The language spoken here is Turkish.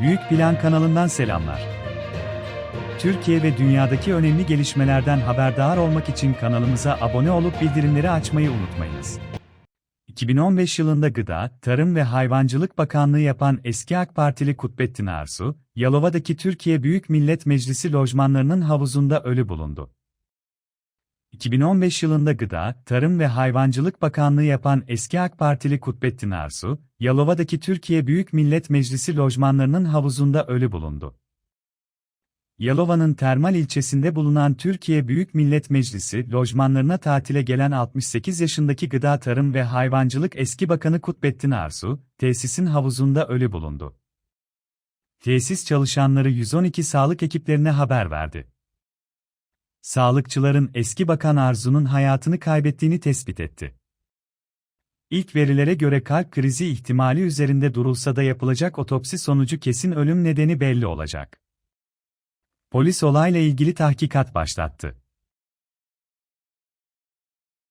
Büyük Plan kanalından selamlar. Türkiye ve dünyadaki önemli gelişmelerden haberdar olmak için kanalımıza abone olup bildirimleri açmayı unutmayınız. 2015 yılında Gıda, Tarım ve Hayvancılık Bakanlığı yapan eski AK Partili Kutbettin Arsu, Yalova'daki Türkiye Büyük Millet Meclisi lojmanlarının havuzunda ölü bulundu. 2015 yılında Gıda, Tarım ve Hayvancılık Bakanlığı yapan eski AK Partili Kutbettin Arsu, Yalova'daki Türkiye Büyük Millet Meclisi lojmanlarının havuzunda ölü bulundu. Yalova'nın Termal ilçesinde bulunan Türkiye Büyük Millet Meclisi lojmanlarına tatile gelen 68 yaşındaki Gıda Tarım ve Hayvancılık eski bakanı Kutbettin Arsu, tesisin havuzunda ölü bulundu. Tesis çalışanları 112 sağlık ekiplerine haber verdi. Sağlıkçıların eski bakan Arzu'nun hayatını kaybettiğini tespit etti. İlk verilere göre kalp krizi ihtimali üzerinde durulsa da yapılacak otopsi sonucu kesin ölüm nedeni belli olacak. Polis olayla ilgili tahkikat başlattı.